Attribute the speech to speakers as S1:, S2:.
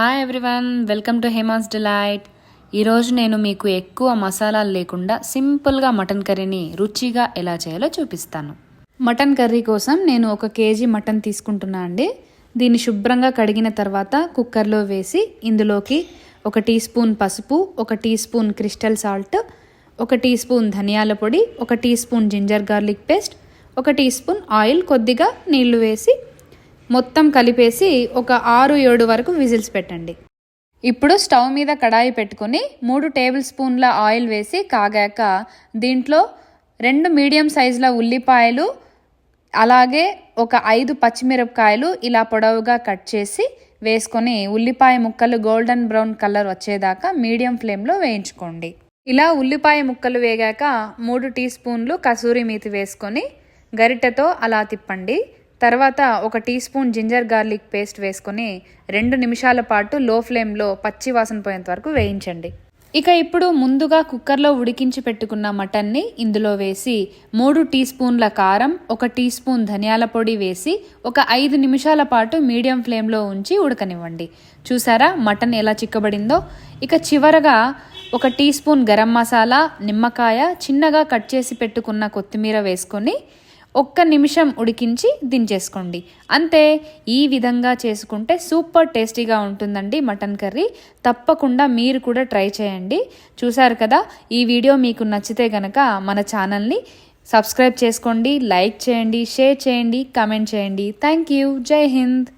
S1: Hi everyone welcome to Hema's delight ఈరోజు నేను మీకు ఎక్కువ మసాలాలు లేకుండా సింపుల్గా మటన్ కర్రీని రుచిగా ఎలా చేయాలో చూపిస్తాను. మటన్ కర్రీ కోసం నేను ఒక కేజీ మటన్ తీసుకుంటున్నా అండి. దీన్ని శుభ్రంగా కడిగిన తర్వాత కుక్కర్లో వేసి ఇందులోకి ఒక టీ స్పూన్ పసుపు ఒక టీ స్పూన్ క్రిస్టల్ సాల్ట్ ఒక టీ స్పూన్ ధనియాల పొడి ఒక teaspoon ginger garlic paste ఒక టీ స్పూన్ ఆయిల్ కొద్దిగా నీళ్ళు వేసి మొత్తం కలిపేసి ఒక ఆరు ఏడు వరకు విజిల్స్ పెట్టండి. ఇప్పుడు స్టవ్ మీద కడాయి పెట్టుకొని మూడు టేబుల్ స్పూన్ల ఆయిల్ వేసి కాగాక దీంట్లో రెండు మీడియం సైజుల ఉల్లిపాయలు అలాగే ఒక ఐదు పచ్చిమిరపకాయలు ఇలా పొడవుగా కట్ చేసి వేసుకొని ఉల్లిపాయ ముక్కలు గోల్డెన్ బ్రౌన్ కలర్ వచ్చేదాకా మీడియం ఫ్లేమ్లో వేయించుకోండి. ఇలా ఉల్లిపాయ ముక్కలు వేగాక మూడు టీ స్పూన్లు కసూరి మీతి వేసుకొని గరిటెతో అలా తిప్పండి. తర్వాత ఒక teaspoon ginger garlic paste వేసుకొని రెండు నిమిషాల పాటు లో ఫ్లేమ్లో పచ్చి వాసన పోయేంత వరకు వేయించండి. ఇక ఇప్పుడు ముందుగా కుక్కర్లో ఉడికించి పెట్టుకున్న మటన్ని ఇందులో వేసి మూడు టీ స్పూన్ల కారం ఒక టీ స్పూన్ ధనియాల పొడి వేసి ఒక ఐదు నిమిషాల పాటు మీడియం ఫ్లేమ్లో ఉంచి ఉడకనివ్వండి. చూసారా మటన్ ఎలా చిక్కబడిందో? ఇక చివరగా ఒక టీ స్పూన్ గరం మసాలా నిమ్మకాయ చిన్నగా కట్ చేసి పెట్టుకున్న కొత్తిమీర వేసుకొని ఒక్క నిమిషం ఉడికించి దించేసుకోండి. అంతే ఈ విధంగా చేసుకుంటే సూపర్ టేస్టీగా ఉంటుందండి మటన్ కర్రీ. తప్పకుండా మీరు కూడా ట్రై చేయండి. చూసారు కదా ఈ వీడియో మీకు నచ్చితే గనక మన ఛానల్ని సబ్స్క్రైబ్ చేసుకోండి లైక్ చేయండి షేర్ చేయండి కమెంట్ చేయండి. Thank you. జై హింద్.